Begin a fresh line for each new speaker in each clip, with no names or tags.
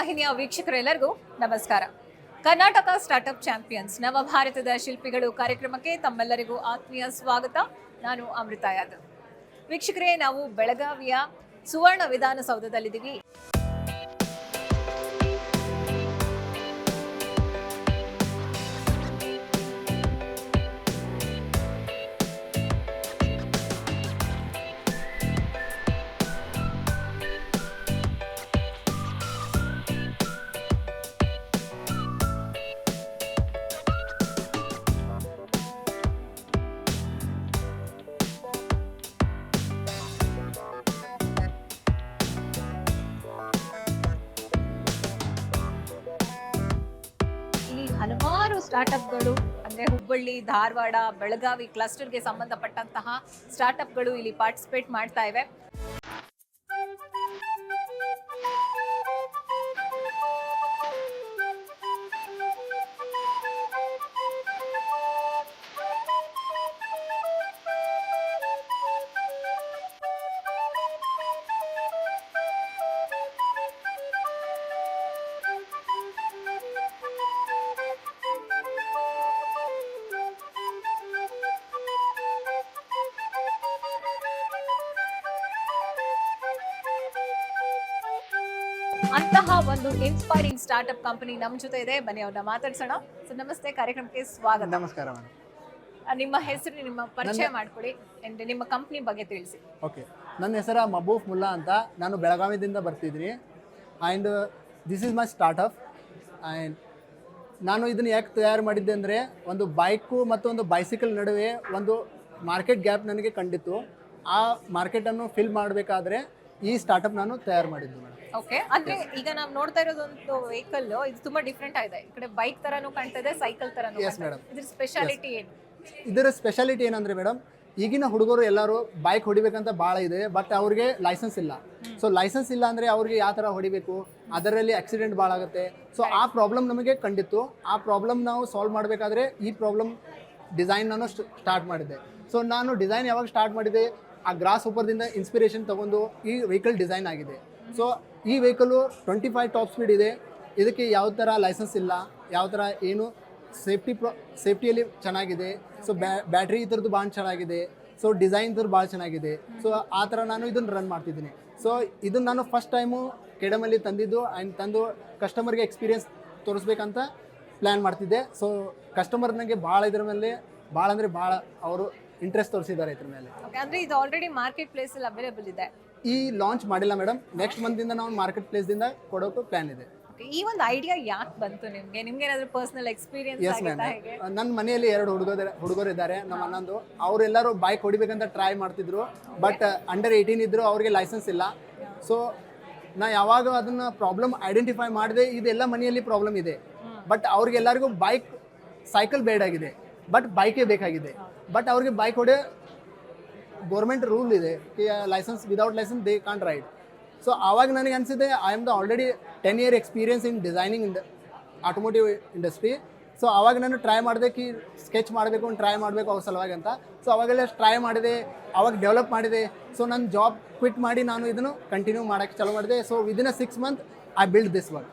ವಾಹಿನಿಯ ವೀಕ್ಷಕರೆಲ್ಲರಿಗೂ ನಮಸ್ಕಾರ. Karnataka startup champions, ನವ ಭಾರತದ ಶಿಲ್ಪಿಗಳು ಕಾರ್ಯಕ್ರಮಕ್ಕೆ ತಮ್ಮೆಲ್ಲರಿಗೂ ಆತ್ಮೀಯ ಸ್ವಾಗತ. ನಾನು ಅಮೃತ ಯಾದವ್ ವೀಕ್ಷಕರೇ, ನಾವು ಬೆಳಗಾವಿಯ ಸುವರ್ಣ ವಿಧಾನಸೌಧದಲ್ಲಿದ್ದೀವಿ. ಹಲವಾರು ಸ್ಟಾರ್ಟ್ಅಪ್ಗಳು ಅಂದ್ರೆ ಹುಬ್ಬಳ್ಳಿ ಧಾರವಾಡ ಬೆಳಗಾವಿ ಕ್ಲಸ್ಟರ್ಗೆ ಸಂಬಂಧಪಟ್ಟಂತಹ ಸ್ಟಾರ್ಟ್ಅಪ್ಗಳು ಇಲ್ಲಿ ಪಾರ್ಟಿಸಿಪೇಟ್ ಮಾಡ್ತಾ ಇವೆ. ಅಂತಹ ಒಂದು ಇನ್ಸ್ಪೈರಿಂಗ್ ಸ್ಟಾರ್ಟ್ಅಪ್ ಕಂಪನಿ ನಮ್ಮ ಜೊತೆ ಇದೆ. ಬನ್ನಿ ಅವ್ರನ್ನ ಮಾತಾಡ್ಸೋಣ. ಸೊ ನಮಸ್ತೆ ಕಾರ್ಯಕ್ರಮಕ್ಕೆ ಸ್ವಾಗತ.
ನಮಸ್ಕಾರ ಮೇಡಮ್.
ನಿಮ್ಮ ಹೆಸರು ನಿಮ್ಮ ಪರಿಚಯ ಮಾಡ್ಕೊಡಿ ಅಂಡ್ ನಿಮ್ಮ ಕಂಪ್ನಿ ಬಗ್ಗೆ ತಿಳಿಸಿ.
ಓಕೆ ನನ್ನ ಹೆಸರು ಮಬೂಫ್ ಮುಲ್ಲಾ ಅಂತ. ನಾನು ಬೆಳಗಾವಿದಿಂದ ಬರ್ತಿದ್ದೀನಿ. And this is my startup and ನಾನು ಇದನ್ನು ಯಾಕೆ ತಯಾರು ಮಾಡಿದ್ದೆ ಅಂದರೆ ಒಂದು ಬೈಕು ಮತ್ತು ಒಂದು ಬೈಸಿಕಲ್ ನಡುವೆ ಒಂದು ಮಾರ್ಕೆಟ್ ಗ್ಯಾಪ್ ನನಗೆ ಕಂಡಿತ್ತು. ಆ ಮಾರ್ಕೆಟನ್ನು ಫಿಲ್ ಮಾಡಬೇಕಾದ್ರೆ ಈ ಸ್ಟಾರ್ಟಪ್ ನಾನು ತಯಾರು ಮಾಡಿದ್ದು ಮೇಡಮ್.
ಓಕೆ ಅಂದ್ರೆ ಈಗ ನಾವು ನೋಡ್ತಾ ಇರೋದೊಂದು ವೆಹಿಕಲ್ ಇದು ತುಂಬಾ ಡಿಫ್ರೆಂಟ್ ಆಗಿದೆ. ಈ ಕಡೆ ಬೈಕ್ ತರಾನು ಕಾಣ್ತದೆ ಸೈಕಲ್ ತರನು
Yes,
ಕಾಣ್ತದೆ.
madam.
ಇದ್ರ ಸ್ಪೆಷಾಲಿಟಿ ಏನು?
ಇದರ ಸ್ಪೆಷಾಲಿಟಿ ಏನಂದ್ರೆ ಮೇಡಮ್ ಈಗಿನ ಹುಡುಗರು ಎಲ್ಲರೂ ಬೈಕ್ ಹೊಡಿಬೇಕಂತ ಭಾಳ ಇದೆ ಬಟ್ ಅವ್ರಿಗೆ ಲೈಸೆನ್ಸ್ ಇಲ್ಲ. ಸೊ ಲೈಸೆನ್ಸ್ ಇಲ್ಲ ಅಂದ್ರೆ ಅವ್ರಿಗೆ ಯಾವ ಥರ ಹೊಡಿಬೇಕು? ಅದರಲ್ಲಿ ಆಕ್ಸಿಡೆಂಟ್ ಭಾಳ ಆಗುತ್ತೆ. ಸೊ ಆ ಪ್ರಾಬ್ಲಮ್ ನಮಗೆ ಕಂಡಿತ್ತು. ಆ ಪ್ರಾಬ್ಲಮ್ ನಾವು ಸಾಲ್ವ್ ಮಾಡಬೇಕಾದ್ರೆ ಈ ಪ್ರಾಬ್ಲಮ್ ಡಿಸೈನ್ ನಾನು ಸ್ಟಾರ್ಟ್ ಮಾಡಿದ್ದೆ. ಸೊ ನಾನು ಡಿಸೈನ್ ಯಾವಾಗ ಸ್ಟಾರ್ಟ್ ಮಾಡಿದೆ ಆ ಗ್ರಾಸ್ ಉಪರ್ದಿಂದ ಇನ್ಸ್ಪಿರೇಷನ್ ತಗೊಂಡು ಈ ವೆಹಿಕಲ್ ಡಿಸೈನ್ ಆಗಿದೆ. ಸೊ ಈ vehicle twenty five top speed ಇದೆ. ಇದಕ್ಕೆ ಯಾವ ಥರ ಲೈಸೆನ್ಸ್ ಇಲ್ಲ, ಯಾವ ಥರ ಏನು ಸೇಫ್ಟಿ ಪ್ರೊ ಸೇಫ್ಟಿಯಲ್ಲಿ ಚೆನ್ನಾಗಿದೆ. ಸೊ ಬ್ಯಾಟ್ರಿ ಇದ್ರದ್ದು ಭಾಳ ಚೆನ್ನಾಗಿದೆ. ಸೊ ಡಿಸೈನ್ ಇದ್ರದ್ದು ಭಾಳ ಚೆನ್ನಾಗಿದೆ. ಸೊ ಆ ಥರ ನಾನು ಇದನ್ನು ರನ್ ಮಾಡ್ತಿದ್ದೀನಿ. ಸೊ ಇದನ್ನು ನಾನು ಫಸ್ಟ್ ಟೈಮು ಕೆಡಮಲ್ಲಿ ತಂದಿದ್ದು ಆ್ಯಂಡ್ ತಂದು ಕಸ್ಟಮರ್ಗೆ ಎಕ್ಸ್ಪೀರಿಯನ್ಸ್ ತೋರಿಸ್ಬೇಕಂತ ಪ್ಲ್ಯಾನ್ ಮಾಡ್ತಿದ್ದೆ. ಸೊ ಕಸ್ಟಮರ್ ನನಗೆ ಭಾಳ ಇದ್ರ ಮೇಲೆ ಭಾಳ ಅಂದರೆ ಭಾಳ ಅವರು ಇಂಟ್ರೆಸ್ಟ್ ತೋರಿಸಿದ್ದಾರೆ ಇದ್ರ ಮೇಲೆ.
ಅಂದ್ರೆ ಇದು ಆಲ್ರೆಡಿ ಮಾರ್ಕೆಟ್ ಪ್ಲೇಸಲ್ಲಿ ಅವೈಲೇಬಲ್ ಇದೆ.
ಈ ಲಾಂಚ್ ಮಾಡಿಲ್ಲ ಮೇಡಮ್ ನೆಕ್ಸ್ಟ್ ಮಂತಿಂದ ನಾವು ಮಾರ್ಕೆಟ್ ಪ್ಲೇಸ್ದಿಂದ ಕೊಡೋಕೆ ಪ್ಲಾನ್ ಇದೆ.
ಈ ಒಂದು ಐಡಿಯಾ ಯಾಕೆ ಬಂತು ನಿಮಗೆ? ನಿಮ್ಗೆ ಏನಾದರೂ ಪರ್ಸನಲ್ ಎಕ್ಸ್ಪೀರಿಯನ್ಸ್
ಎಸ್ ಮ್ಯಾಮ್
ಹೇಗೆ?
ನನ್ನ ಮನೆಯಲ್ಲಿ ಎರಡು ಹುಡುಗರು ಹುಡುಗರು ಇದ್ದಾರೆ ನಮ್ಮ ಅಣ್ಣಂದು. ಅವರೆಲ್ಲರೂ ಬೈಕ್ ಹೊಡಿಬೇಕಂತ ಟ್ರೈ ಮಾಡ್ತಿದ್ರು. ಬಟ್ ಅಂಡರ್ ಏಯ್ಟೀನ್ ಇದ್ರು ಅವ್ರಿಗೆ ಲೈಸೆನ್ಸ್ ಇಲ್ಲ. ಸೊ ನಾ ಯಾವಾಗ ಅದನ್ನ ಪ್ರಾಬ್ಲಮ್ ಐಡೆಂಟಿಫೈ ಮಾಡಿದೆ ಇದೆಲ್ಲ ಮನೆಯಲ್ಲಿ ಪ್ರಾಬ್ಲಮ್ ಇದೆ. ಬಟ್ ಅವ್ರಿಗೆಲ್ಲರಿಗೂ ಬೈಕ್ ಸೈಕಲ್ ಬೇಡಾಗಿದೆ. ಬಟ್ ಬೈಕೇ ಬೇಕಾಗಿದೆ. ಬಟ್ ಅವ್ರಿಗೆ ಬೈಕ್ ಹೊಡೆ ಗೌರ್ಮೆಂಟ್ ರೂಲ್ ಇದೆ. License without license they can't ride so ಆವಾಗ ನನಗೆ ಅನಿಸಿದೆ I am the already ten year experience in designing in automotive industry so ಆವಾಗ ನಾನು ಟ್ರೈ ಮಾಡಿದೆ ಕಿ ಸ್ಕೆಚ್ ಮಾಡಬೇಕು ಟ್ರೈ ಮಾಡಬೇಕು ಅವ್ರ ಸಲುವಾಗಿ ಅಂತ. ಸೊ ಅವಾಗೆಲ್ಲ ಟ್ರೈ ಮಾಡಿದೆ ಅವಾಗ ಡೆವಲಪ್ ಮಾಡಿದೆ. ಸೊ ನನ್ನ ಜಾಬ್ ಕ್ವಿಟ್ ಮಾಡಿ ನಾನು ಇದನ್ನು ಕಂಟಿನ್ಯೂ ಮಾಡೋಕ್ಕೆ ಚಾಲೂ ಮಾಡಿದೆ. So within a six month I build this work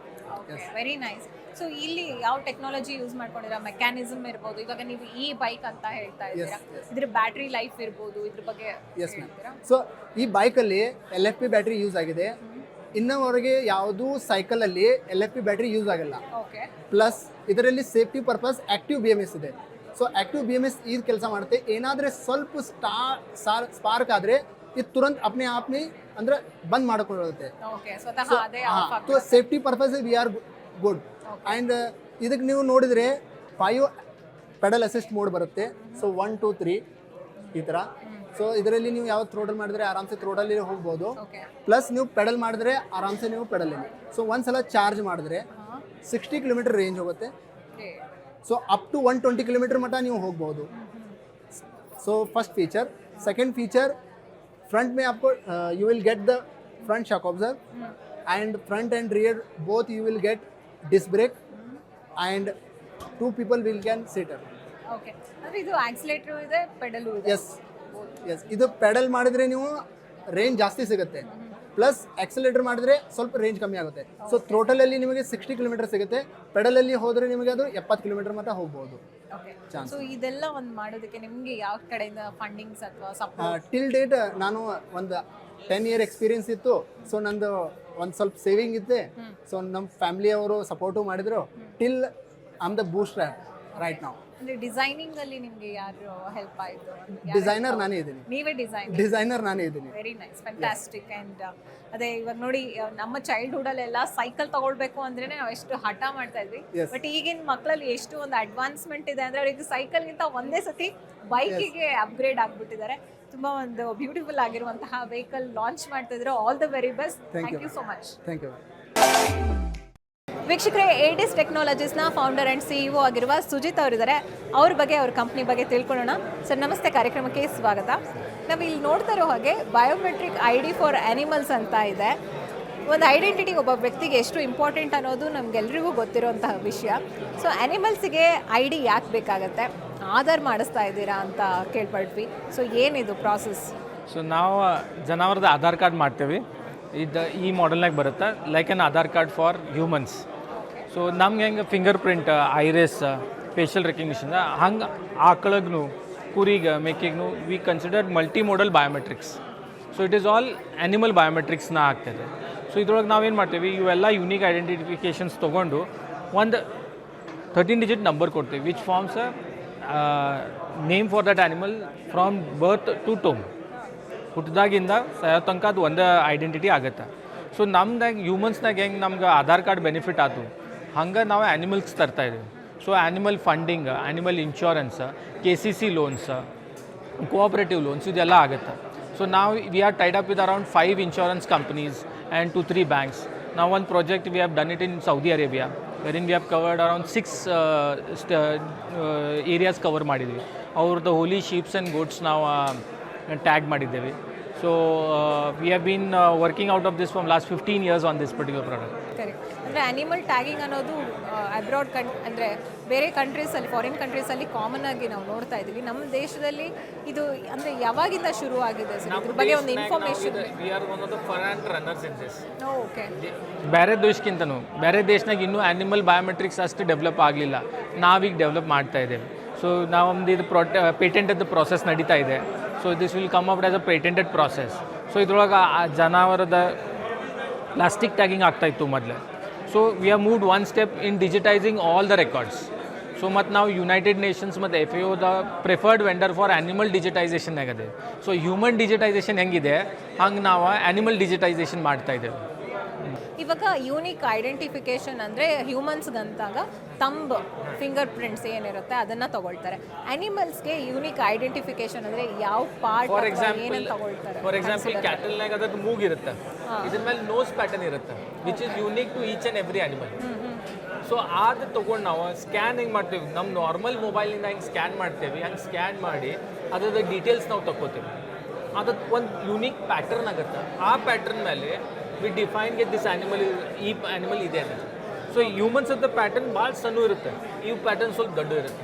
very nice so ಇಲ್ಲಿ ಯಾವ ಟೆಕ್ನಾಲಜಿ ಯೂಸ್ ಮಾಡ್ಕೊಂಡಿರೋ ಮೆಕ್ಯಾನಿಸಮ್ ಇರ್ಬೋದು. ಇವಾಗ ನೀವು ಈ ಬೈಕ್ ಅಂತ ಹೇಳ್ತಾ ಇದ್ದೀರಾ. ಇದ್ರ ಬ್ಯಾಟ್ರಿ ಲೈಫ್ ಇರ್ಬೋದು. ಇದ್ರ ಬಗ್ಗೆ
ಎಸ್ ಮ್ಯಾಮ್ ಸೊ ಈ ಬೈಕಲ್ಲಿ L F P battery use ಆಗಿದೆ. ಇನ್ನವರೆಗೆ ಯಾವುದೂ ಸೈಕಲಲ್ಲಿ L F P battery use ಆಗಿಲ್ಲ.
ಓಕೆ
ಪ್ಲಸ್ ಇದರಲ್ಲಿ safety purpose active B M S ಇದೆ. So active B M S ಇದು ಕೆಲಸ ಮಾಡುತ್ತೆ. ಏನಾದ್ರೆ ಸ್ವಲ್ಪ ಸ್ಟಾ ಸಾರ್ ಸ್ಪಾರ್ಕ್ ಆದ್ರೆ ಇದು ತುರಂತ ಅಪ್ನೆ ಆಪ್ನಿ ಅಂದ್ರೆ ಬಂದ್ ಮಾಡಿಕೊಳ್ಳುತ್ತೆ
so
safety purpose we are good and uh, ಇದಕ್ಕೆ ನೀವು ನೋಡಿದರೆ ಫೈವ್ ಪೆಡಲ್ ಅಸಿಸ್ಟ್ ಮೋಡ್ ಬರುತ್ತೆ. ಸೊ ಒನ್ ಟೂ ತ್ರೀ ಈ ಥರ ಸೊ ಇದರಲ್ಲಿ ನೀವು ಯಾವ ಥ್ರೋಡಲ್ ಮಾಡಿದ್ರೆ ಆರಾಮ್ಸೆ ಥ್ರೋಡಲ್ಲಿ ಹೋಗ್ಬೋದು. ಪ್ಲಸ್ ನೀವು ಪೆಡಲ್ ಮಾಡಿದ್ರೆ ಆರಾಮ್ಸೆ ನೀವು ಪೆಡಲಲ್ಲಿ ಸೊ ಒಂದ್ಸಲ ಚಾರ್ಜ್ ಮಾಡಿದ್ರೆ ಸಿಕ್ಸ್ಟಿ ಕಿಲೋಮೀಟರ್ ರೇಂಜ್ ಹೋಗುತ್ತೆ. So up to one twenty kilometer ಮಟ್ಟ ನೀವು ಹೋಗ್ಬೋದು. So first feature second feature front May ಆಪ್ಕೋ you will get the front shock absorber and front and rear both you will get disc brake and two people will can sit up.
Okay ಅಂದ್ರೆ ಇದು accelerator ಇದೆ ಪೆಡಲು ಇದೆ?
S S ಇದು pedal ಮಾಡಿದ್ರೆ ನೀವು range ಜಾಸ್ತಿ ಸಿಗುತ್ತೆ. Plus accelerator ಮಾಡಿದ್ರೆ ಸ್ವಲ್ಪ ರೇಂಜ್ ಕಮ್ಮಿ ಆಗುತ್ತೆ. ಸೊ ಅಲ್ಲಿ ನಿಮಗೆ ಸಿಕ್ಸ್ಟಿ ಕಿಲೋಮೀಟರ್ ಸಿಗುತ್ತೆ. ಪೆಡಲಲ್ಲಿ ಹೋದರೆ ನಿಮಗೆ ಅದು ಎಪ್ಪತ್ತು ಕಿಲೋಮೀಟರ್ ಮಾತ್ರ ಹೋಗ್ಬೋದು. ಚಾನ್ಸ್
ಸೊ ಇದೆಲ್ಲ ಒಂದು ಮಾಡೋದಕ್ಕೆ ನಿಮಗೆ ಯಾವ ಕಡೆಯಿಂದ ಫಂಡಿಂಗ್ಸ್ ಅಥವಾ
ಟಿಲ್ ಡೇಟ್ ನಾನು ಒಂದು ಟೆನ್ ಇಯರ್ ಎಕ್ಸ್ಪೀರಿಯನ್ಸ್ ಇತ್ತು. ಸೊ ನಂದು ಒಂದು ಸ್ವಲ್ಪ ಸೇವಿಂಗ್ ಇದ್ದೆ. ಸೊ ನಮ್ಮ ಫ್ಯಾಮಿಲಿಯವರು ಸಪೋರ್ಟು ಮಾಡಿದ್ರು. Till am the boost right ನಾವು
ಅಂದ್ರೆ ಡಿಸೈನಿಂಗ್ ಅಲ್ಲಿ ನಿಮ್ಗೆ ಯಾರು ಹೆಲ್ಪ್ ಆಯ್ತು?
ಡಿಸೈನರ್ ನಾನೇ ಇದ್ದೀನಿ.
ನೀವೇ ಡಿಸೈನ್
ಡಿಸೈನರ್ ನಾನೇ ಇದ್ದೀನಿ.
ವೆರಿ ನೈಸ್ ಫ್ಯಾಂಟಾಸ್ಟಿಕ್ ಅಂಡ್ ಅದೇ ಇವಾಗ ನೋಡಿ ನಮ್ಮ ಚೈಲ್ಡ್ಹುಡ್ ಅಲ್ಲೆಲ್ಲ ಸೈಕಲ್ ತಗೊಳ್ಬೇಕು ಅಂದ್ರೆ ನಾವು ಎಷ್ಟು ಹಠ ಮಾಡ್ತಾ ಇದ್ವಿ. ಬಟ್ ಈಗಿನ ಮಕ್ಕಳಲ್ಲಿ ಎಷ್ಟು ಒಂದು ಅಡ್ವಾನ್ಸ್ಮೆಂಟ್ ಇದೆ ಅಂದ್ರೆ ಅವರಿಗೆ ಸೈಕಲ್ಗಿಂತ ಒಂದೇ ಸತಿ ಬೈಕಿಗೆ ಅಪ್ಗ್ರೇಡ್ ಆಗ್ಬಿಟ್ಟಿದ್ದಾರೆ. ತುಂಬಾ ಒಂದು ಬ್ಯೂಟಿಫುಲ್ ಆಗಿರುವಂತಹ ವೆಹಿಕಲ್ ಲಾಂಚ್ ಮಾಡ್ತಾ ಇದ್ರು. All the very best
thank. You
so much
thank you
ವೀಕ್ಷಕರೇ ಏಡಿಸ್ ಟೆಕ್ನಾಲಜೀಸ್ನ ಫೌಂಡರ್ ಆ್ಯಂಡ್ ಸಿಇಒ ಆಗಿರುವ ಸುಜಿತ್ ಅವರಿದ್ದಾರೆ. ಅವ್ರ ಬಗ್ಗೆ, ಅವ್ರ ಕಂಪ್ನಿ ಬಗ್ಗೆ ತಿಳ್ಕೊಳ್ಳೋಣ. ಸರ್, ನಮಸ್ತೆ. ಕಾರ್ಯಕ್ರಮಕ್ಕೆ ಸ್ವಾಗತ. ನಾವು ಇಲ್ಲಿ ನೋಡ್ತಾ ಇರೋ ಹಾಗೆ biometric I D for animals ಅಂತ ಇದೆ. ಒಂದು ಐಡೆಂಟಿಟಿ ಒಬ್ಬ ವ್ಯಕ್ತಿಗೆ ಎಷ್ಟು ಇಂಪಾರ್ಟೆಂಟ್ ಅನ್ನೋದು ನಮಗೆಲ್ರಿಗೂ ಗೊತ್ತಿರೋಂತಹ ವಿಷಯ. ಸೊ ಆ್ಯನಿಮಲ್ಸಿಗೆ ಐ ಡಿ ಯಾಕೆ ಬೇಕಾಗತ್ತೆ? ಆಧಾರ್ ಮಾಡಿಸ್ತಾ ಇದ್ದೀರಾ ಅಂತ ಕೇಳ್ಪಟ್ವಿ. ಸೊ ಏನಿದು ಪ್ರಾಸೆಸ್
ಸೊ ನಾವು, ಜನವರದ ಆಧಾರ್ ಕಾರ್ಡ್ ಮಾಡ್ತೇವೆ. ಇದು ಈ ಮಾಡೆಲ್ನಾಗ ಬರುತ್ತೆ? Like an Aadhaar card for humans so ನಮ್ಗೆ ಹೆಂಗೆ fingerprint iris facial recognition ಹಂಗೆ ಆಕಳಗ್ನು, ಕುರಿಗೆ, ಮೇಕೆಗ್ನು we consider multi modal biometrics so it is all animal ಬಯೋಮೆಟ್ರಿಕ್ಸ್ನ ಆಗ್ತದೆ. ಸೊ ಇದ್ರೊಳಗೆ ನಾವೇನು ಮಾಡ್ತೀವಿ, ಇವೆಲ್ಲ ಯುನೀಕ್ ಐಡೆಂಟಿಫಿಕೇಷನ್ಸ್ ತೊಗೊಂಡು ಒಂದು ಥರ್ಟೀನ್ ಡಿಜಿಟ್ ನಂಬರ್ ಕೊಡ್ತೀವಿ which forms name for that animal from birth to tomb ಹುಟ್ಟಿದಾಗಿಂದ ಸಾಯೋ ತನಕ ಅದು ಒಂದೇ ಐಡೆಂಟಿಟಿ ಆಗುತ್ತೆ. ಸೊ ನಮ್ದಾಗ ಹ್ಯೂಮನ್ಸ್ನಾಗ ಹೆಂಗೆ ನಮ್ಗೆ ಆಧಾರ್ ಕಾರ್ಡ್ ಬೆನಿಫಿಟ್ ಆಯ್ತು ಹಂಗೆ ನಾವು ಆ್ಯನಿಮಲ್ಸ್ ತರ್ತಾ ಇದ್ದೀವಿ so animal funding animal insurance K C C loans cooperative loans ಇದೆಲ್ಲ ಆಗುತ್ತೆ. ಸೊ ನಾವು we are tied up with around five insurance companies and two three banks ನಾವು ಒಂದು project we have done it in Saudi Arabia wherein we have covered around six areas cover ಮಾಡಿದ್ವಿ. ಅವ್ರದ್ದು ಹೋಲಿ sheeps and goats ನಾವು tag ಮಾಡಿದ್ದೇವೆ. So we have been working out of this from last fifteen years on this particular product
correct ಅಂದರೆ animal tagging ಅನ್ನೋದು abroad ಕನ್ ಅಂದರೆ ಬೇರೆ ಕಂಟ್ರೀಸಲ್ಲಿ foreign ಕಂಟ್ರೀಸಲ್ಲಿ common ಆಗಿ ನಾವು ನೋಡ್ತಾ ಇದ್ದೀವಿ. ನಮ್ಮ ದೇಶದಲ್ಲಿ ಇದು ಅಂದರೆ ಯಾವಾಗಿಂದ ಶುರು ಆಗಿದೆ ಸರ್? ಇದ್ರ ಬಗ್ಗೆ ಒಂದು
information we are one of the runners in this
okay.
ಬೇರೆ ದೇಶಕ್ಕಿಂತನೂ ಬೇರೆ ದೇಶನಾಗ ಇನ್ನೂ ಆ್ಯನಿಮಲ್ ಬಯೋಮೆಟ್ರಿಕ್ಸ್ ಅಷ್ಟು ಡೆವಲಪ್ ಆಗಲಿಲ್ಲ. ನಾವೀಗ ಡೆವಲಪ್ ಮಾಡ್ತಾ ಇದ್ದೇವೆ. ಸೊ ನಮ್ಮದು ಇದು ಪ್ರೊಟೆ ಪೇಟೆಂಟದ್ದು ಪ್ರಾಸೆಸ್ ನಡೀತಾ ಇದೆ. So this will come up as a patented process so ಇದ್ರೊಳಗೆ ಆ ಜನಾವರದ ಪ್ಲಾಸ್ಟಿಕ್ ಟ್ಯಾಗಿಂಗ್ ಆಗ್ತಾ ಇತ್ತು ಮೊದಲು. So we are moved one step in digitising all the records so ಮತ್ತು ನಾವು ಯುನೈಟೆಡ್ ನೇಷನ್ಸ್ ಮತ್ತು F A the preferred vendor for animal digitisation ಆಗಿದೆ. ಸೊ ಹ್ಯೂಮನ್ ಡಿಜಿಟೈಸೇಷನ್ ಹೆಂಗಿದೆ? ಹಂಗೆ ನಾವು ಆ್ಯನಿಮಲ್ ಡಿಜಿಟೈಸೇಷನ್ ಮಾಡ್ತಾ ಇದ್ದೇವೆ.
ಇವಾಗ ಯೂನಿಕ್ ಐಡೆಂಟಿಫಿಕೇಶನ್ ಅಂದರೆ ಹ್ಯೂಮನ್ಸ್ಗಂತಾಗ ತಂಬ್ ಫಿಂಗರ್ ಪ್ರಿಂಟ್ಸ್ ಏನಿರುತ್ತೆ ಅದನ್ನ ತಗೊಳ್ತಾರೆ. ಅನಿಮಲ್ಸ್ಗೆ ಯೂನಿಕ್ ಐಡೆಂಟಿಫಿಕೇಶನ್ ಅಂದ್ರೆ ಯಾವ ಪಾರ್ಟ್
ಫಾರ್ ಎಕ್ಸಾಂಪಲ್
ಏನನ್ನು ತಗೊಳ್ತಾರೆ?
ಫಾರ್ ಎಕ್ಸಾಂಪಲ್ ಕ್ಯಾಟಲ್ನಾಗ ಮೂಗ್ ಇರುತ್ತೆ. ಇದ್ರ ಮೇಲೆ ನೋಸ್ ಪ್ಯಾಟರ್ನ್ ಇರುತ್ತೆ which is unique to each and every animal so ಅದು ತಗೊಂಡು ನಾವು ಸ್ಕ್ಯಾನ್ ಹೆಂಗೆ ಮಾಡ್ತೀವಿ ನಮ್ಮ ನಾರ್ಮಲ್ ಮೊಬೈಲಿಂದ ಹೆಂಗೆ ಸ್ಕ್ಯಾನ್ ಮಾಡ್ತೇವೆ. ಹಂಗೆ ಸ್ಕ್ಯಾನ್ ಮಾಡಿ ಅದ್ರದ್ದು ಡೀಟೇಲ್ಸ್ ನಾವು ತಗೋತೀವಿ ಅದಕ್ಕೆ ಒಂದು ಯುನೀಕ್ ಪ್ಯಾಟರ್ನ್ ಆಗುತ್ತೆ. ಆ ಪ್ಯಾಟರ್ನ್ ಮೇಲೆ ವಿ ಡಿಫೈನ್ಗೆ ದಿಸ್ ಆ್ಯನಿಮಲ್ ಈ ಆ್ಯನಿಮಲ್ ಇದೆ ಅಂತ. ಸೊ ಹ್ಯೂಮನ್ಸ್ ಅಂತ ಪ್ಯಾಟರ್ನ್ ಭಾಳ ಸಣ್ಣ ಇರುತ್ತೆ. ಈ ಪ್ಯಾಟರ್ನ್ ಸ್ವಲ್ಪ ದೊಡ್ಡ ಇರುತ್ತೆ.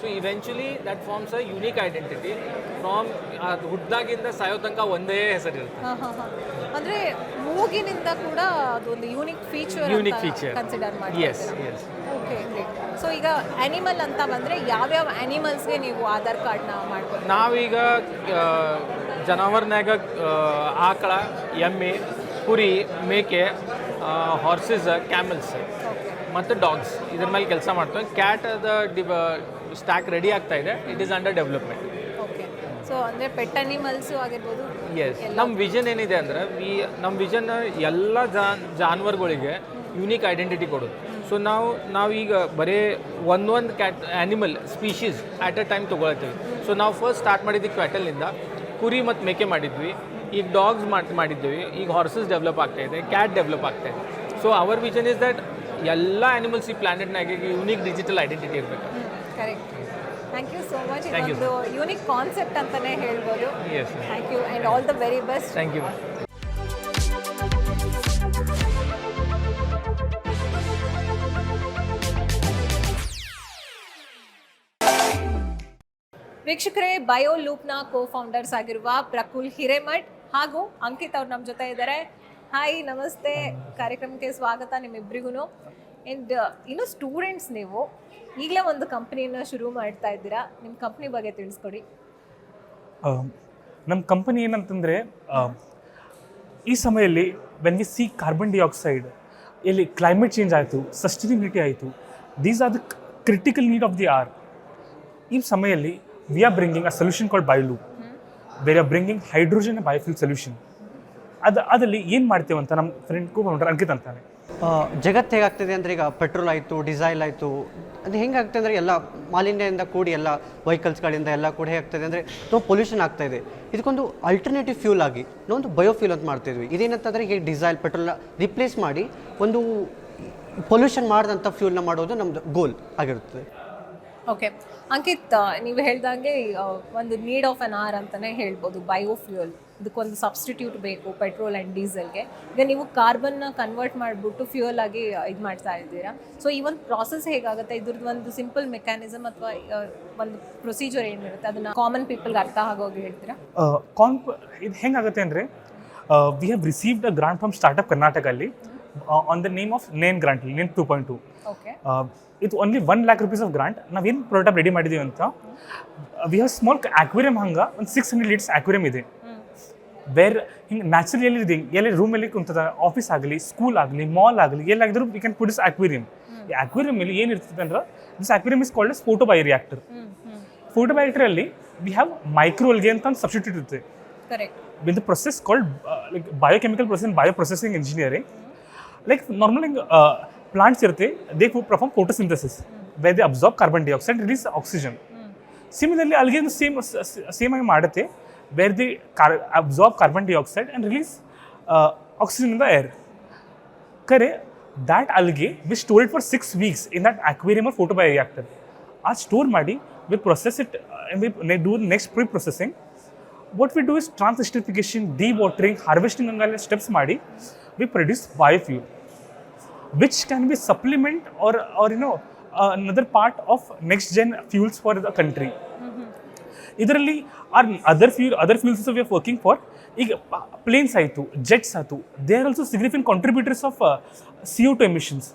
So eventually that forms a unique identity from ಹುಡ್ದಾಗಿಂದ ಸಾಯೋ ತನಕ ಒಂದೇ ಹೆಸರಿರುತ್ತೆ
ಇರುತ್ತೆ. ಹಾಂ ಹಾಂ ಅಂದರೆ ಮೂಗಿನಿಂದ ಕೂಡ ಅದೊಂದು unique feature
unique feature
consider ಮಾಡಿ
ಎಸ್ ಎಸ್
ಓಕೆ ಸೊ ಈಗ ಅನಿಮಲ್ ಅಂತ ಬಂದರೆ ಯಾವ್ಯಾವ ಅನಿಮಲ್ಸ್ಗೆ ನೀವು ಆಧಾರ್ ಕಾರ್ಡ್ನ ಮಾಡ್ಬೋದು
ನಾವೀಗ ಜನವರ್ನ್ಯಾಗ ಆಕಳ ಎಮ್ಮೆ ಕುರಿ ಮೇಕೆ ಹಾರ್ಸಸ್ ಕ್ಯಾಮಲ್ಸ್ ಮತ್ತು ಡಾಗ್ಸ್ ಇದ್ರ ಮೇಲೆ ಕೆಲಸ ಮಾಡ್ತೇವೆ. ಕ್ಯಾಟ್ ಅದ ಡಿ ಸ್ಟ್ಯಾಕ್ ರೆಡಿ ಆಗ್ತಾ ಇದೆ. It is under development
okay so ಅಂದರೆ ಪೆಟ್ ಅನಿಮಲ್ಸು ಆಗಿರ್ಬೋದು
ಎಸ್ ನಮ್ಮ ವಿಷನ್ ಏನಿದೆ ಅಂದರೆ ವಿ ನಮ್ಮ ವಿಷನ್ ಎಲ್ಲ ಜಾನ್ ಜಾನುವಾರುಗಳಿಗೆ ಯುನೀಕ್ ಐಡೆಂಟಿಟಿ ಕೊಡೋದು ಸೊ ನಾವು ನಾವೀಗ ಬರೀ ಒಂದೊಂದು cat animal species at a time ತೊಗೊಳ್ತೀವಿ. ಸೊ ನಾವು ಫಸ್ಟ್ ಸ್ಟಾರ್ಟ್ ಮಾಡಿದ್ವಿ ಕ್ಯಾಟಲ್ನಿಂದ ಕುರಿ ಮತ್ತು ಮೇಕೆ ಮಾಡಿದ್ವಿ. ಈಗ ಡಾಗ್ಸ್ ಮಾಡಿ ಮಾಡಿದ್ವಿ ಈಗ ಹಾರ್ಸಸ್ ಡೆವಲಪ್ ಆಗ್ತಾ ಇದೆ ಕ್ಯಾಟ್ ಡೆವಲಪ್ ಆಗ್ತಾ ಇದೆ. So our vision is that ಎಲ್ಲ ಆ್ಯನಿಮಲ್ಸ್ ಈ ಪ್ಲಾನೆಟ್ನಾಗೆ ಯೂನಿಕ್ ಡಿಜಿಟಲ್ ಐಡೆಂಟಿಟಿ ಇರಬೇಕು.
Correct
thank you so much
ಇದೊಂದು ಯೂನಿಕ್ ಕಾನ್ಸೆಪ್ಟ್ ಅಂತಲೇ ಹೇಳ್ಬೋದು. Thank you and all the very best
thank you
ವೀಕ್ಷಕರೇ ಬಯೋ ಲೂಪ್ನ ಕೋ ಫೌಂಡರ್ಸ್ ಆಗಿರುವ ಪ್ರಕುಲ್ ಹಿರೇಮಠ್ ಹಾಗೂ ಅಂಕಿತ್ ಅವ್ರು ನಮ್ಮ ಜೊತೆ ಇದ್ದಾರೆ. ಹಾಯ್ ನಮಸ್ತೆ. ಕಾರ್ಯಕ್ರಮಕ್ಕೆ ಸ್ವಾಗತ ನಿಮ್ಮಿಬ್ಬರಿಗೂ ಆ್ಯಂಡ್ ಇನ್ನು ಸ್ಟೂಡೆಂಟ್ಸ್ ನೀವು, ಈಗಲೇ ಒಂದು ಕಂಪ್ನಿಯನ್ನು ಶುರು ಮಾಡ್ತಾ ಇದ್ದೀರಾ? ನಿಮ್ಮ ಕಂಪ್ನಿ ಬಗ್ಗೆ ತಿಳಿಸ್ಕೊಡಿ.
ನಮ್ಮ ಕಂಪನಿ ಏನಂತಂದರೆ ಈ ಸಮಯದಲ್ಲಿ when we see carbon dioxide ಇಲ್ಲಿ ಕ್ಲೈಮೇಟ್ ಚೇಂಜ್ ಆಯಿತು ಸಸ್ಟೈನಬಿಲಿಟಿ ಆಯಿತು. These are the critical need of the hour ಈ ಸಮಯದಲ್ಲಿ we are bringing a solution called ಬಯೋಲೂ where bringing bringing hydrogen ಬಯೋಫಿಲ್ ಸೊಲ್ಯೂಷನ್ ಅದು, ಅದರಲ್ಲಿ ಏನು ಮಾಡ್ತೇವೆ ಅಂತ ನಮ್ಮ ಫ್ರೆಂಡ್ ಕೂಡ ಅಂಕಿತ್ ಅಂತಾನೆ.
ಜಗತ್ತು ಹೇಗಾಗ್ತದೆ ಅಂದರೆ ಈಗ ಪೆಟ್ರೋಲ್ ಆಯಿತು ಡಿಸೈಲ್ ಆಯಿತು, ಅದು ಹೆಂಗಾಗ್ತದೆ ಅಂದರೆ ಎಲ್ಲ ಮಾಲಿನ್ಯದಿಂದ ಕೂಡಿ ಎಲ್ಲ ವೆಹಿಕಲ್ಸ್ಗಳಿಂದ ಎಲ್ಲ ಕೂಡ ಹೇಗಾಗ್ತದೆ ಅಂದರೆ ತುಂಬ ಪೊಲ್ಯೂಷನ್ ಆಗ್ತಾ ಇದೆ. ಇದಕ್ಕೊಂದು ಅಲ್ಟರ್ನೇಟಿವ್ ಫ್ಯೂಲ್ ಆಗಿ ನಾವೊಂದು ಬಯೋಫ್ಯೂಲ್ ಅಂತ ಮಾಡ್ತಿದ್ವಿ ಇದೇನಂತಂದರೆ ಈಗ ಡಿಸೈಲ್ ಪೆಟ್ರೋಲ್ನ ರಿಪ್ಲೇಸ್ ಮಾಡಿ ಒಂದು ಪೊಲ್ಯೂಷನ್ ಮಾಡಿದಂಥ ಫ್ಯೂಲ್ನ ಮಾಡೋದು ನಮ್ಮದು ಗೋಲ್ ಆಗಿರುತ್ತದೆ.
ಓಕೆ ಅಂಕಿತ್ ನೀವು ಹೇಳ್ದಂಗೆ ಒಂದು ನೀಡ್ ಆಫ್ ಅನ್ ಆರ್ ಅಂತಲೇ ಹೇಳ್ಬೋದು ಬಯೋಫ್ಯೂಯಲ್ ಇದಕ್ಕೊಂದು ಸಬ್ಸ್ಟಿಟ್ಯೂಟ್ ಬೇಕು ಪೆಟ್ರೋಲ್ ಆ್ಯಂಡ್ ಡೀಸೆಲ್ಗೆ ಈಗ ನೀವು ಕಾರ್ಬನ್ನ ಕನ್ವರ್ಟ್ ಮಾಡಿಬಿಟ್ಟು ಫ್ಯೂಯಲ್ ಆಗಿ ಇದು ಮಾಡ್ತಾ ಇದ್ದೀರಾ. ಸೊ ಈ ಒಂದು ಪ್ರಾಸೆಸ್ ಹೇಗಾಗುತ್ತೆ? ಇದ್ರದ್ದು ಒಂದು ಸಿಂಪಲ್ ಮೆಕ್ಯಾನಿಸಮ್ ಅಥವಾ ಒಂದು ಪ್ರೊಸೀಜರ್ ಏನಿರುತ್ತೆ? ಅದನ್ನು ಕಾಮನ್ ಪೀಪಲ್ಗೆ ಅರ್ಥ ಆಗೋಗಿ ಹೇಳ್ತೀರಾ?
ಇದು ಹೆಂಗಾಗುತ್ತೆ ಅಂದರೆ we have received a grant from startup Karnataka ಅಲ್ಲಿ. On the name of NAIN grant NAIN two point
two
ಇದು only one lakh rupees of grant ನಾವೇನು ಪ್ರಾಡಕ್ಟ್ ರೆಡಿ ಮಾಡಿದ್ದೀವಿ ಅಂತ ವಿ ಹ್ಯಾವ್ ಸ್ಮಾಲ್ ಆಕ್ವೇರಿಯಂ ಹಂಗೆ ಒಂದು ಸಿಕ್ಸ್ ಹಂಡ್ರೆಡ್ ಲೀಟರ್ಸ್ ಆಕ್ವೇರಿಯಂ ಇದೆ. ಬೇರೆ ಹಿಂಗೆ ನ್ಯಾಚುರಲಿ ಎಲ್ಲಿ ಎಲ್ಲಿ ರೂಮಲ್ಲಿ ಕುಂತದ ಆಫೀಸ್ ಆಗಲಿ ಸ್ಕೂಲ್ ಆಗಲಿ ಮಾಲ್ ಆಗಲಿ ಎಲ್ಲಾಗಿದ್ರು ವಿ ಕ್ಯಾನ್ ಪ್ರೊಡ್ಯೂಸ್ ಆಕ್ವೇರಿಯಂ ಈ ಆಕ್ವೇರಿಯಂ ಅಲ್ಲಿ ಏನಿರ್ತದೆ ಅಂದ್ರೆ this aquarium is called photo by reactor
photo ಹ್ಞೂ
ಫೋಟೋ ಬಯೋರಿಯಾಕ್ಟರಲ್ಲಿ ವಿ ಹ್ಯಾವ್ ಮೈಕ್ರೋಲ್ಗೆ ಅಂತ ಒಂದು ಸಬ್ಸ್ಟಿಟ್ಯೂಟ್ ಇರುತ್ತೆ. With process called like biochemical process bio processing process and bioprocessing engineering like normally uh, plants ಇರುತ್ತೆ they perform photosynthesis where they absorb carbon dioxide and release oxygen similarly algae same same ಆಗಿ ಮಾಡುತ್ತೆ they car- absorb carbon dioxide and release uh, oxygen in the air ಕರೆ that algae we store it for six weeks in that aquarium or photo bioreactor ಆ store ಮಾಡಿ we process it we do next pre processing what we do is transesterification dewatering harvesting ಹಂಗೆಲ್ಲ steps ಮಾಡಿ we produce biofuel, which can be supplement or or you know uh, another part of next gen fuels for the country. ಇದರಲ್ಲಿ our other fuel other fuels we are working for ಈಗ planes ಆಯಿತು jets ಆಯಿತು they are also significant contributors of C O two emissions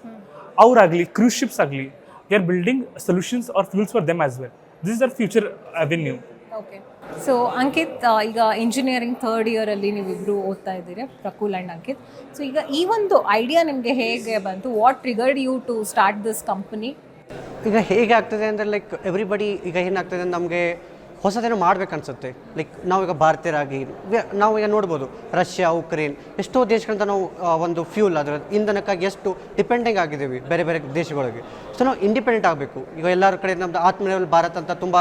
ಅವರಾಗಲಿ cruise ships ಆಗಲಿ they are building solutions or fuels for them as well this is our future
avenue okay so Ankit ಈಗ engineering third ಇಯರಲ್ಲಿ ನೀವಿಬ್ಬರು ಓದ್ತಾ ಇದ್ದೀರಿ, Prakul and Ankit so ಈಗ ಈ ಒಂದು idea ನಿಮಗೆ ಹೇಗೆ ಬಂತು? What triggered you to start this company
ಈಗ ಹೇಗೆ ಆಗ್ತದೆ ಅಂದರೆ ಲೈಕ್ ಎವ್ರಿಬಡಿ ಈಗ ಏನಾಗ್ತದೆ ನಮಗೆ ಹೊಸದೇನೋ ಮಾಡ್ಬೇಕನ್ಸುತ್ತೆ ಲೈಕ್ ನಾವೀಗ ಭಾರತೀಯರಾಗಿ ನಾವು ಈಗ ನೋಡ್ಬೋದು, ರಷ್ಯಾ ಉಕ್ರೇನ್ ಎಷ್ಟೋ ದೇಶಗಳಿಂದ ನಾವು ಒಂದು ಫ್ಯೂಲ್ ಅದರ ಇಂಧನಕ್ಕಾಗಿ ಎಷ್ಟು ಡಿಪೆಂಡಿಂಗ್ ಆಗಿದ್ದೀವಿ, ಬೇರೆ ಬೇರೆ ದೇಶಗಳಿಗೆ. ಸೊ ನಾವು ಇಂಡಿಪೆಂಡೆಂಟ್ ಆಗಬೇಕು. ಈಗ ಎಲ್ಲರ ಕಡೆ ನಮ್ಮದು ಆತ್ಮನಿರ್ಭರ್ ಭಾರತ್ ಅಂತ ತುಂಬ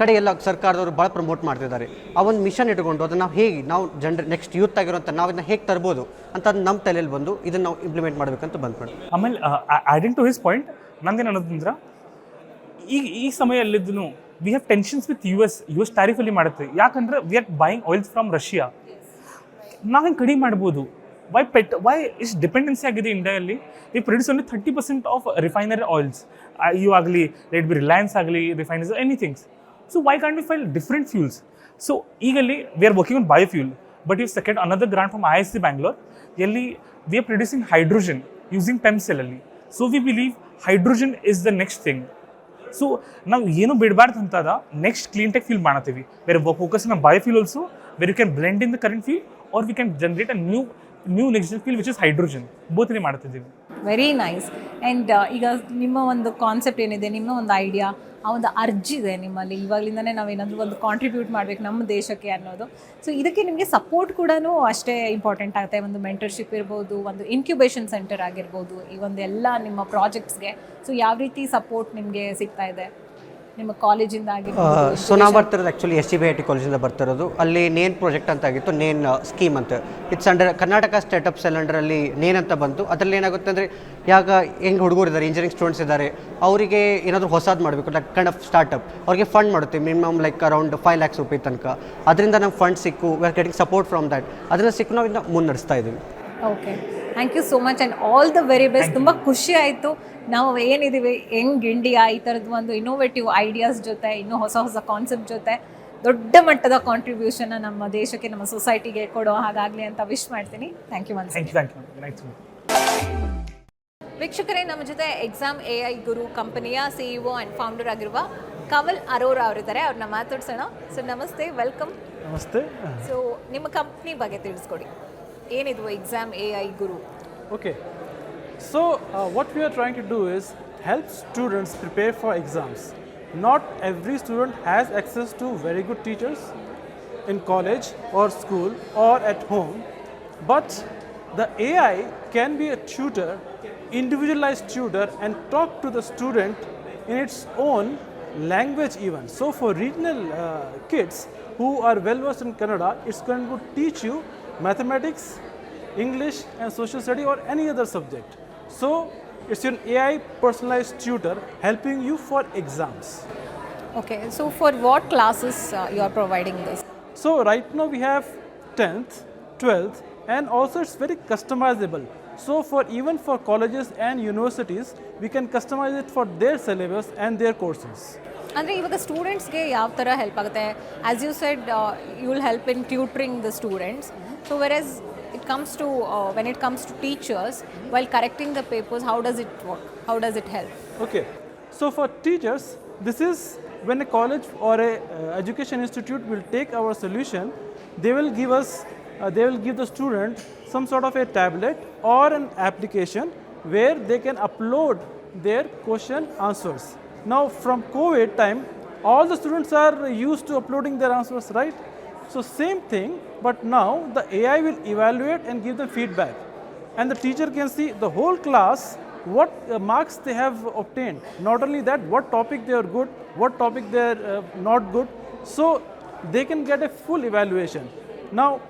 ಕಡೆ ಎಲ್ಲ ಸರ್ಕಾರದವರು ಭಾಳ ಪ್ರಮೋಟ್ ಮಾಡ್ತಿದ್ದಾರೆ. ಆ ಒಂದು ಮಿಷನ್ ಇಟ್ಕೊಂಡು ಅದನ್ನು ನಾವು ಹೇಗೆ ನಾವು ಜನರ ನೆಕ್ಸ್ಟ್ ಯೂತ್ ಆಗಿರೋಂಥ ನಾವು ಇದನ್ನ ಹೇಗೆ ತರ್ಬೋದು ಅಂತ ನಮ್ಮ ತಲೆಯಲ್ಲಿ ಬಂದು ಇದನ್ನು ನಾವು ಇಂಪ್ಲಿಮೆಂಟ್ ಮಾಡಬೇಕಂತ ಬಂದ್ಬಿಟ್ಟು
ಆಮೇಲೆ ಆ್ಯಡಿಂಗ್ ಟು ಹಿಸ್ ಪಾಯಿಂಟ್ ನಂದೇನು ಅನ್ನೋದಂದ್ರೆ ಈಗ, ಈ ಸಮಯಲ್ಲಿದ್ದು we have tensions with U S U S ಟ್ಯಾರಿಫಲ್ಲಿ ಮಾಡುತ್ತೆ. ಯಾಕಂದ್ರೆ we are buying oils from Russia ನಾವು ಹೆಂಗೆ ಕಡಿಮೆ ಮಾಡ್ಬೋದು? ವೈ ಪೆಟ್ ವೈ ಇಷ್ಟು ಡಿಪೆಂಡೆನ್ಸಿ ಆಗಿದೆ ಇಂಡಿಯಾದಲ್ಲಿ we produce only thirty percent of refinery oils you ಆಗಲಿ ಲೆಟ್ ಬಿ ರಿಲಯನ್ಸ್ ಆಗಲಿ refiners anythings can we file different fuels so ಈಗಲ್ಲಿ we are working on biofuel but you second another grant from I S C Bangalore ಎಲ್ಲಿ we are producing hydrogen using PEM cell ಅಲ್ಲಿ so we believe hydrogen is the next thing so ನಾವು ಏನು ಬಿಡಬಾರ್ದು ಅಂತದ next clean tech field ಮಾಡತ್ತೀವಿ. ಬೇರೆ focus ನಮ್ಮ biofuel also where you can blend in the current field or we can generate a new new next field which is hydrogen ಬೋತ್ನೇ ಮಾಡ್ತಿದ್ದೀವಿ.
Very nice and ಈಗ ನಿಮ್ಮ ಒಂದು ಕಾನ್ಸೆಪ್ಟ್ ಏನಿದೆ, ನಿಮ್ಮ ಒಂದು ಐಡಿಯಾ ಆ ಒಂದು ಅರ್ಜಿದೆ ನಿಮ್ಮಲ್ಲಿ. ಇವಾಗಲಿಂದನೇ ನಾವೇನಾದರೂ ಒಂದು ಕಾಂಟ್ರಿಬ್ಯೂಟ್ ಮಾಡಬೇಕು ನಮ್ಮ ದೇಶಕ್ಕೆ ಅನ್ನೋದು. ಸೊ ಇದಕ್ಕೆ ನಿಮಗೆ ಸಪೋರ್ಟ್ ಕೂಡ ಅಷ್ಟೇ ಇಂಪಾರ್ಟೆಂಟ್ ಆಗುತ್ತೆ. ಒಂದು ಮೆಂಟರ್ಶಿಪ್ ಇರ್ಬೋದು, ಒಂದು ಇನ್ಕ್ಯುಬೇಷನ್ ಸೆಂಟರ್ ಆಗಿರ್ಬೋದು, ಈ ಒಂದು ಎಲ್ಲ ನಿಮ್ಮ ಪ್ರಾಜೆಕ್ಟ್ಸ್ಗೆ ಸೊ ಯಾವ ರೀತಿ ಸಪೋರ್ಟ್ ನಿಮಗೆ ಸಿಗ್ತಾ ಇದೆ? ನಿಮ್ಮ ಕಾಲೇಜಿಂದ ಆಗಿರ್ಬೋದು
ಸೊ ನಾವು ಬರ್ತಿರೋದು actually S C B I T ಕಾಲೇಜಿಂದ ಬರ್ತಿರೋದು. ಅಲ್ಲಿ ನೇನ್ ಪ್ರಾಜೆಕ್ಟ್ ಅಂತ ಆಗಿತ್ತು ನೇನ್ ಸ್ಕೀಮ್ ಅಂತ. It's under Karnataka startup cell ಅಂಡರಲ್ಲಿ NAIN ಅಂತ ಬಂತು. ಅದರಲ್ಲಿ ಏನಾಗುತ್ತೆ ಅಂದರೆ ಯಾಗ ಹೆಂಗೆ ಹುಡುಗರು ಇದ್ದಾರೆ ಇಂಜಿನಿಯರಿಂಗ್ ಸ್ಟೂಡೆಂಟ್ಸ್ ಇದ್ದಾರೆ ಅವರಿಗೆ ಏನಾದರೂ ಹೊಸದು ಮಾಡಬೇಕು ಲೈಕ್ ಕೈಂಡ್ ಆಫ್ ಸ್ಟಾರ್ಟಪ್ ಅವ್ರಿಗೆ ಫಂಡ್ ಮಾಡುತ್ತೆ minimum like around five lakhs rupee ತನಕ. ಅದರಿಂದ ನಮ್ಗೆ ಫಂಡ್ ಸಿಕ್ಕು we are getting support from that ಅದನ್ನು ಸಿಕ್ಕು ನಾವು ಇನ್ನು ಮುನ್ನಡೆಸ್ತಾ ಇದ್ದೀವಿ
okay thank you so much and all the very best ತುಂಬ ಖುಷಿ ಆಯಿತು. ನಾವು ಏನಿದ್ದೀವಿ ಯಂಗ್ ಇಂಡಿಯಾ ಈ ಥರದ್ದು ಒಂದು ಇನೋವೇಟಿವ್ ಐಡಿಯಾಸ್ ಜೊತೆ ಇನ್ನೂ ಹೊಸ ಹೊಸ ಕಾನ್ಸೆಪ್ಟ್ ಜೊತೆ ದೊಡ್ಡ ಮಟ್ಟದ ಕಾಂಟ್ರಿಬ್ಯೂಷನ್ ನಮ್ಮ ದೇಶಕ್ಕೆ ನಮ್ಮ ಸೊಸೈಟಿಗೆ ಕೊಡೋ ಹಾಗಾಗಲಿ ಅಂತ ವಿಶ್ ಮಾಡ್ತೀನಿ. Thank you once
thank you thank you nice
ವೀಕ್ಷಕರೇ ನಮ್ಮ ಜೊತೆ ಎಕ್ಸಾಮ್ ಎ ಐ ಗುರು ಕಂಪನಿಯ ಸಿಇಒ ಆ್ಯಂಡ್ ಫೌಂಡರ್ ಆಗಿರುವ ಕಮಲ್ ಅರೋರಾ ಅವರಿದ್ದಾರೆ. ಅವ್ರನ್ನ ಮಾತಾಡ್ಸೋಣ. ಸೊ ನಮಸ್ತೆ ವೆಲ್ಕಮ್
ನಮಸ್ತೆ.
ಸೊ ನಿಮ್ಮ ಕಂಪ್ನಿ ಬಗ್ಗೆ ತಿಳಿಸ್ಕೊಡಿ. ಏನಿದು exam A I Guru?
Okay. So uh, what we are trying to do is help students prepare for exams not every student has access to very good teachers in college or school or at home but the ai can be a tutor individualized tutor and talk to the student in its own language even so for regional uh, kids who are well versed in Canada, it's going to teach you mathematics English and social study or any other subject. So it's an AI personalized tutor helping you for exams.
Okay so for what classes you are providing this
So right now we have 10th, 12th and also it's very customizable. So for even for colleges and universities, we can customize it for their syllabus and their courses.
ಅಂದರೆ ಇವಾಗ ಸ್ಟೂಡೆಂಟ್ಸ್ಗೆ ಯಾವ ಥರ help ಆಗುತ್ತೆ as you said you will help in tutoring the students so where is comes to uh, when it comes to teachers while correcting the papers, how does it work? How does it help?
Okay, so for teachers, this is when a college or a uh, education institute will take our solution, they will give us, uh, they will give the student some sort of a tablet or an application where they can upload their question answers. Now from COVID time, all the students are used to uploading their answers, right? So same thing, but now the AI will evaluate and give them feedback. And the teacher can see the whole class what uh, marks they have obtained. Not only that what topic they are good what topic they are uh, not good. So they can get a full evaluation. Now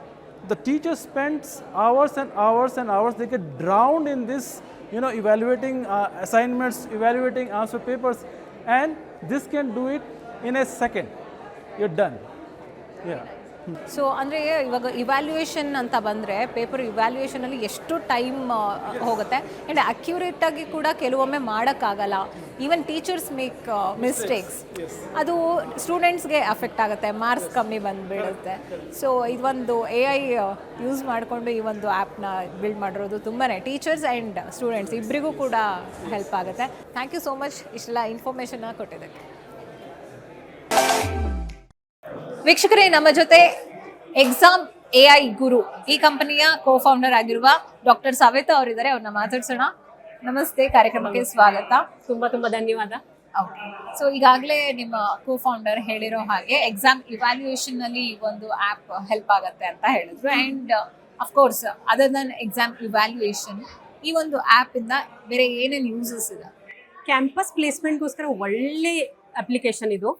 the teacher spends hours and hours and hours they get drowned in this you know evaluating uh, assignments evaluating answer papers and this can do it in a second. You're done. Yeah
so ಅಂದರೆ ಇವಾಗ evaluation ಅಂತ ಬಂದರೆ paper ಇವ್ಯಾಲ್ಯೂಯೇಷನಲ್ಲಿ ಎಷ್ಟು time ಹೋಗುತ್ತೆ? And ಅಕ್ಯುರೇಟಾಗಿ ಕೂಡ ಕೆಲವೊಮ್ಮೆ ಮಾಡೋಕ್ಕಾಗಲ್ಲ. Even teachers make mistakes ಅದು ಸ್ಟೂಡೆಂಟ್ಸ್ಗೆ ಅಫೆಕ್ಟ್ ಆಗುತ್ತೆ. ಮಾರ್ಕ್ಸ್ ಕಮ್ಮಿ ಬಂದುಬಿಡುತ್ತೆ. ಸೊ ಇದೊಂದು ಎ ಐ ಯೂಸ್ ಮಾಡಿಕೊಂಡು ಈ ಒಂದು ಆ್ಯಪ್ನ ಬಿಲ್ಡ್ ಮಾಡಿರೋದು ತುಂಬಾ ಟೀಚರ್ಸ್ ಆ್ಯಂಡ್ ಸ್ಟೂಡೆಂಟ್ಸ್ ಇಬ್ಬರಿಗೂ ಕೂಡ ಹೆಲ್ಪ್ ಆಗುತ್ತೆ. ಥ್ಯಾಂಕ್ ಯು ಸೋ ಮಚ್ ಇಷ್ಟೆಲ್ಲ ಇನ್ಫಾರ್ಮೇಷನ್ನ ಕೊಟ್ಟಿದ್ದಕ್ಕೆ. ವೀಕ್ಷಕರೇ ನಮ್ಮ ಜೊತೆ ಎಕ್ಸಾಮ್ ಎ ಐ ಗುರು ಈ ಕಂಪನಿಯ ಕೋ ಫೌಂಡರ್ ಆಗಿರುವ ಡಾಕ್ಟರ್ ಸವೇತಾ ಅವರಿದ್ದಾರೆ. ಅವ್ರನ್ನ ಮಾತಾಡ್ಸೋಣ. ನಮಸ್ತೆ ಕಾರ್ಯಕ್ರಮಕ್ಕೆ ಸ್ವಾಗತ.
ತುಂಬಾ ತುಂಬಾ ಧನ್ಯವಾದ.
ಸೊ ಈಗಾಗಲೇ ನಿಮ್ಮ ಕೋ ಫೌಂಡರ್ ಹೇಳಿರೋ ಹಾಗೆ ಎಕ್ಸಾಮ್ ಇವ್ಯಾಲ್ಯೂಯೇಷನ್ನಲ್ಲಿ ಈ ಒಂದು ಆಪ್ ಹೆಲ್ಪ್ ಆಗುತ್ತೆ ಅಂತ ಹೇಳಿದ್ರು. And of course other than exam evaluation ಈ ಒಂದು ಆಪ್ ಇಂದ ಬೇರೆ ಏನೇನು ಯೂಸಸ್ ಇದೆ?
ಕ್ಯಾಂಪಸ್ ಪ್ಲೇಸ್ಮೆಂಟ್ಗೋಸ್ಕರ ಒಳ್ಳೆ ಅಪ್ಲಿಕೇಶನ್ ಇದು.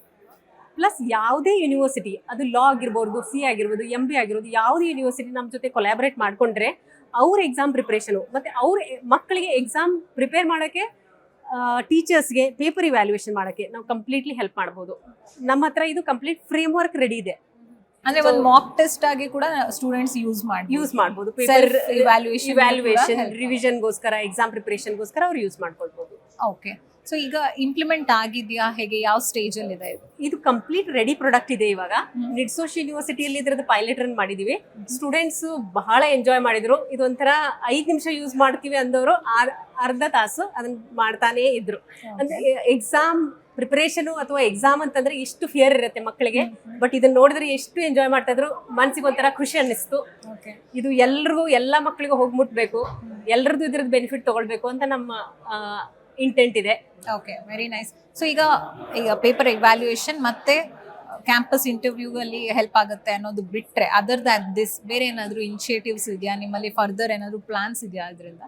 ಪ್ಲಸ್ ಯಾವುದೇ ಯೂನಿವರ್ಸಿಟಿ ಅದು ಲಾ ಆಗಿರ್ಬೋದು ಸಿ ಆಗಿರ್ಬೋದು ಎಂ ಬಿ ಆಗಿರ್ಬೋದು ಯಾವುದೇ ಯೂನಿವರ್ಸಿಟಿ ನಮ್ಮ ಜೊತೆ ಕೊಲಾಬ್ರೇಟ್ ಮಾಡಿಕೊಂಡ್ರೆ ಅವ್ರ ಎಕ್ಸಾಮ್ ಪ್ರಿಪ್ರೇಷನು ಮತ್ತು ಅವ್ರ ಮಕ್ಕಳಿಗೆ ಎಕ್ಸಾಮ್ ಪ್ರಿಪೇರ್ ಮಾಡೋಕ್ಕೆ ಟೀಚರ್ಸ್ಗೆ ಪೇಪರ್ ಇವ್ಯಾಲ್ಯೂಯೇಷನ್ ಮಾಡೋಕ್ಕೆ ನಾವು ಕಂಪ್ಲೀಟ್ಲಿ ಹೆಲ್ಪ್ ಮಾಡ್ಬೋದು. ನಮ್ಮ ಹತ್ರ ಇದು ಕಂಪ್ಲೀಟ್ ಫ್ರೇಮ್ ವರ್ಕ್ ರೆಡಿ ಇದೆ.
ಅಂದ್ರೆ ಒಂದು ಮಾಕ್ ಟೆಸ್ಟ್ ಆಗಿ ಕೂಡ ಸ್ಟೂಡೆಂಟ್ಸ್ ಯೂಸ್ ಮಾಡಿ
ಯೂಸ್ ಮಾಡ್ಬೋದು.
ಪೇಪರ್
ಇವ್ಯಾಲ್ಯೂಯೇಷನ್
ಇವ್ಯಾಲ್ಯೂಯೇಷನ್
ರಿವಿಷನ್ಗೋಸ್ಕರ ಎಕ್ಸಾಮ್ ಪ್ರಿಪ್ರೇಷನ್ಗೋಸ್ಕರ ಅವ್ರು ಯೂಸ್ ಮಾಡ್ಕೊಳ್ಬೋದು.
ಓಕೆ ಸೊ ಈಗ ಇಂಪ್ಲಿಮೆಂಟ್ ಆಗಿದ್ಯಾ? ಹೇಗೆ? ಯಾವ ಸ್ಟೇಜ್ ಅಲ್ಲಿ ಇದೆ? ಇದು
ಇದು ಕಂಪ್ಲೀಟ್ ರೆಡಿ ಪ್ರಾಡಕ್ಟ್ ಇದೆ ಇವಾಗ. ನಿಡ್ಸೋಶ್ ಯೂನಿವರ್ಸಿಟಿಯಲ್ಲಿ ಇದ್ರದ್ದು ಪೈಲಟ್ ರನ್ ಮಾಡಿದೀವಿ. ಸ್ಟೂಡೆಂಟ್ಸ್ ಬಹಳ ಎಂಜಾಯ್ ಮಾಡಿದ್ರು. ಇದೊಂಥರ ಐದು ನಿಮಿಷ ಯೂಸ್ ಮಾಡ್ತೀವಿ ಅಂದವರು ಅರ್ಧ ತಾಸು ಅದನ್ನ ಮಾಡ್ತಾನೇ ಇದ್ರು. ಅಂದ್ರೆ ಎಕ್ಸಾಮ್ ಪ್ರಿಪರೇಷನ್ ಅಥವಾ ಎಕ್ಸಾಮ್ ಅಂತಂದ್ರೆ ಎಷ್ಟು ಫಿಯರ್ ಇರುತ್ತೆ ಮಕ್ಕಳಿಗೆ. ಬಟ್ ಇದನ್ನ ನೋಡಿದ್ರೆ ಎಷ್ಟು ಎಂಜಾಯ್ ಮಾಡ್ತಾ ಇದ್ರು ಮನ್ಸಿಗೆ ಒಂಥರ ಖುಷಿ ಅನ್ನಿಸ್ತು. ಇದು ಎಲ್ರಿಗೂ ಎಲ್ಲ ಮಕ್ಕಳಿಗೂ ಹೋಗಿ ಮುಟ್ಬೇಕು ಎಲ್ರದ್ದು ಇದ್ರದ್ದು ಬೆನಿಫಿಟ್ ತಗೊಳ್ಬೇಕು ಅಂತ ನಮ್ಮ ಇಂಟೆಂಟ್ ಇದೆ.
ಓಕೆ ವೆರಿ ನೈಸ್ ಸೊ ಈಗ ಈಗ ಪೇಪರ್ ಇವ್ಯಾಲ್ಯೂಯೇಷನ್ ಮತ್ತೆ ಕ್ಯಾಂಪಸ್ ಇಂಟರ್ವ್ಯೂ ಅಲ್ಲಿ ಹೆಲ್ಪ್ ಆಗುತ್ತೆ ಅನ್ನೋದು ಬಿಟ್ರೆ ಅದರ್ ದಿಸ್ ಬೇರೆ ಏನಾದರೂ ಇನಿಷಿಯೇಟಿವ್ಸ್ ಇದೆಯಾ? ನಿಮ್ಮಲ್ಲಿ ಫರ್ದರ್ ಏನಾದರೂ ಪ್ಲಾನ್ಸ್ ಇದೆಯಾ ಅದರಿಂದ?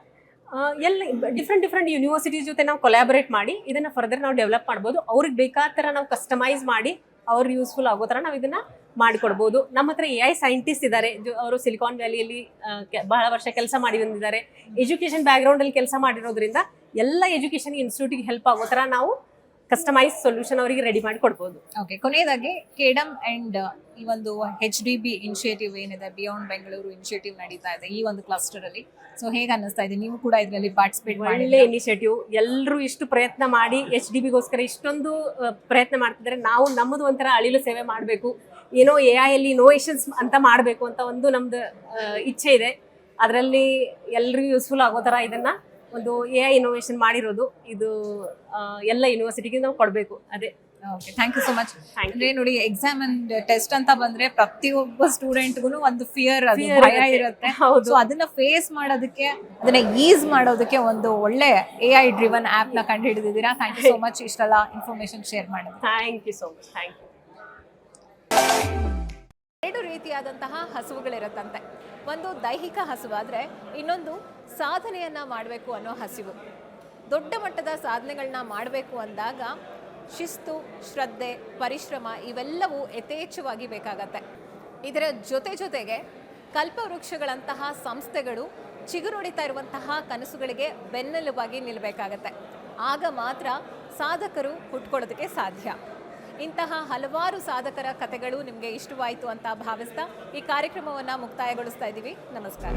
ಎಲ್ಲಿ ಡಿಫ್ರೆಂಟ್ ಡಿಫ್ರೆಂಟ್ ಯೂನಿವರ್ಸಿಟೀಸ್ ಜೊತೆ ನಾವು ಕೊಲಾಬರೇಟ್ ಮಾಡಿ, ಇದನ್ನ ಫರ್ದರ್ ನಾವು ಡೆವಲಪ್ ಮಾಡ್ಬೋದು. ಅವ್ರಿಗೆ ಬೇಕಾದ ಥರ ನಾವು ಕಸ್ಟಮೈಸ್ ಮಾಡಿ ಅವ್ರಿಗೆ ಯೂಸ್ಫುಲ್ ಆಗೋ ಥರ ನಾವು ಇದನ್ನ ಮಾಡಿಕೊಡ್ಬೋದು. ನಮ್ಮ ಹತ್ರ ಎ ಐ ಸೈಂಟಿಸ್ಟ್ ಇದ್ದಾರೆ ಅವರು ಸಿಲಿಕಾನ್ ವ್ಯಾಲಿಯಲ್ಲಿ ಬಹಳ ವರ್ಷ ಕೆಲಸ ಮಾಡಿ ಬಂದಿದ್ದಾರೆ. ಎಜುಕೇಷನ್ ಬ್ಯಾಕ್ಗ್ರೌಂಡಲ್ಲಿ ಕೆಲಸ ಮಾಡಿರೋದ್ರಿಂದ ಎಲ್ಲ ಎಜುಕೇಷನ್ ಇನ್ಸ್ಟಿಟ್ಯೂಟಿಗೆ ಹೆಲ್ಪ್ ಆಗೋ ಥರ ನಾವು ಕಸ್ಟಮೈಸ್ ಸೊಲ್ಯೂಷನ್ ಅವರಿಗೆ ರೆಡಿ ಮಾಡಿ ಕೊಡ್ಬೋದು.
ಓಕೆ ಕೊನೆಯದಾಗಿ ಕೆಡಮ್ ಅಂಡ್ ಈ ಒಂದು ಹೆಚ್ ಡಿ ಬಿ ಇನಿಷಿಯೇಟಿವ್ ಏನಿದೆ ಬಿಯಾಂಡ್ ಬೆಂಗಳೂರು ಇನಿಷಿಯೇಟಿವ್ ನಡೀತಾ ಇದೆ ಈ ಒಂದು ಕ್ಲಸ್ಟರ್ ಅಲ್ಲಿ. ಸೊ ಹೇಗೆ ಅನ್ನಿಸ್ತಾ ಇದೆ? ನೀವು ಕೂಡ ಇದರಲ್ಲಿ ಪಾರ್ಟಿಸಿಪೇಟ್ ಮಾಡಿ
ಒಳ್ಳೆ ಇನಿಷಿಯೇಟಿವ್ ಎಲ್ಲರೂ ಇಷ್ಟು ಪ್ರಯತ್ನ ಮಾಡಿ ಎಚ್ ಡಿ ಬಿಗೋಸ್ಕರ ಇಷ್ಟೊಂದು ಪ್ರಯತ್ನ ಮಾಡ್ತಿದ್ರೆ ನಾವು ನಮ್ಮದು ಒಂಥರ ಅಳಿಲು ಸೇವೆ ಮಾಡಬೇಕು. ಏನೋ ಎ ಐ ಅಲ್ಲಿ ಇನೋವೇಷನ್ಸ್ ಅಂತ ಮಾಡಬೇಕು ಅಂತ ಒಂದು ನಮ್ದು ಇಚ್ಛೆ ಇದೆ. ಅದರಲ್ಲಿ ಎಲ್ಲರಿಗೂ ಯೂಸ್ಫುಲ್ ಆಗೋ ಥರ ಇದನ್ನ ಒಂದು ಎ ಐ ಇನೋವೇಷನ್ ಮಾಡಿರೋದು. ಇದು ಎಲ್ಲ ಯೂನಿವರ್ಸಿಟಿಗೆ ನಾವು ಕೊಡಬೇಕು. ಅದೇ.
Okay
thank you so much.
ಅಂದ್ರೆ ನೋಡಿ ಎಕ್ಸಾಮ್ ಅಂಡ್ ಟೆಸ್ಟ್ ಅಂತ ಬಂದ್ರೆ ಪ್ರತಿಯೊಬ್ಬ ಸ್ಟೂಡೆಂಟ್ಗೂ ಒಂದು ಫಿಯರ್ ಅದು ಭಯ
ಇರುತ್ತೆ.
ಸೊ ಅದನ್ನ ಫೇಸ್ ಮಾಡೋದಕ್ಕೆ ಅದನ್ನ ಈಸ್ ಮಾಡೋದಕ್ಕೆ ಒಂದು ಒಳ್ಳೆ ಎ ಐ ಡ್ರಿವನ್ ಆಪ್ನ ಕಂಡು ಹಿಡಿದಿದ್ದೀರಾ ಥ್ಯಾಂಕ್ ಯು ಸೊ ಮಚ್ ಇಷ್ಟೆಲ್ಲ ಇನ್ಫಾರ್ಮೇಶನ್ ಶೇರ್ ಮಾಡಿ
thank you so much thank you
ಎರಡು ರೀತಿಯಾದಂತಹ ಹಸುವುಗಳಿರುತ್ತಂತೆ. ಒಂದು ದೈಹಿಕ ಹಸಿವಾದರೆ ಇನ್ನೊಂದು ಸಾಧನೆಯನ್ನು ಮಾಡಬೇಕು ಅನ್ನೋ ಹಸಿವು. ದೊಡ್ಡ ಮಟ್ಟದ ಸಾಧನೆಗಳನ್ನ ಮಾಡಬೇಕು ಅಂದಾಗ ಶಿಸ್ತು, ಶ್ರದ್ಧೆ, ಪರಿಶ್ರಮ ಇವೆಲ್ಲವೂ ಯಥೇಚ್ಛವಾಗಿ ಬೇಕಾಗತ್ತೆ. ಇದರ ಜೊತೆ ಜೊತೆಗೆ ಕಲ್ಪವೃಕ್ಷಗಳಂತಹ ಸಂಸ್ಥೆಗಳು ಚಿಗುರೊಡಿತಾ ಇರುವಂತಹ ಕನಸುಗಳಿಗೆ ಬೆನ್ನೆಲುಬಾಗಿ ನಿಲ್ಲಬೇಕಾಗತ್ತೆ ಆಗ ಮಾತ್ರ ಸಾಧಕರು ಹುಟ್ಕೊಳ್ಳೋದಕ್ಕೆ ಸಾಧ್ಯ. ಇಂತಹ ಹಲವಾರು ಸಾಧಕರ ಕಥೆಗಳು ನಿಮಗೆ ಇಷ್ಟವಾಯಿತು ಅಂತ ಭಾವಿಸ್ತಾ ಈ ಕಾರ್ಯಕ್ರಮವನ್ನು ಮುಕ್ತಾಯಗೊಳಿಸ್ತಾ ಇದ್ದೀವಿ. ನಮಸ್ಕಾರ.